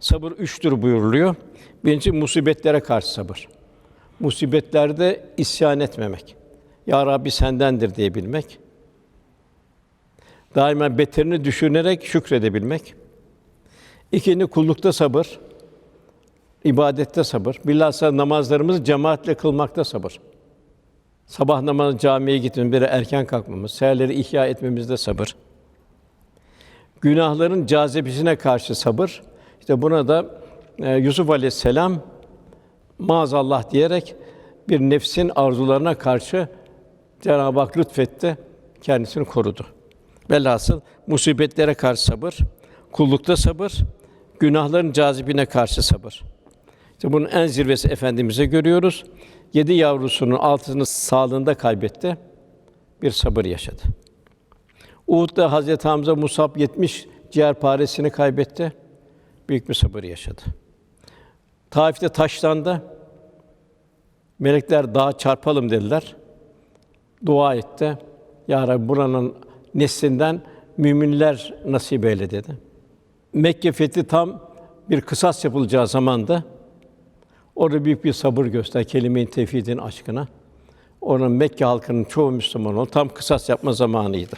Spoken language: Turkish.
Sabır üçtür buyuruluyor. Birinci musibetlere karşı sabır. Musibetlerde isyan etmemek. Ya Rabbi sendendir diyebilmek. Daima beterini düşünerek şükredebilmek. İkinci kullukta sabır. ibadette sabır. Bilhassa namazlarımızı cemaatle kılmakta sabır. Sabah namazı camiye gitmemiz, bir erken kalkmamız, seherleri ihya etmemizde sabır. Günahların cazibesine karşı sabır. İşte buna da e, Yusuf Aleyhisselam maazallah diyerek bir nefsin arzularına karşı Cenab-ı Hak lütfetti, kendisini korudu. Velhasıl musibetlere karşı sabır, kullukta sabır, günahların cazibine karşı sabır. İşte bunun en zirvesi efendimize görüyoruz. Yedi yavrusunun altısını sağlığında kaybetti. Bir sabır yaşadı. Uhud'da Hazreti Hamza Musab 70 ciğer paresini kaybetti. Büyük bir sabır yaşadı. Taif'te taşlandı. Melekler dağa çarpalım dediler. Dua etti. Ya Rabbi buranın neslinden müminler nasip eyle dedi. Mekke fethi tam bir kısas yapılacağı zamanda orada büyük bir sabır göster kelime-i tevhidin aşkına. Oranın Mekke halkının çoğu Müslüman oldu. Tam kısas yapma zamanıydı.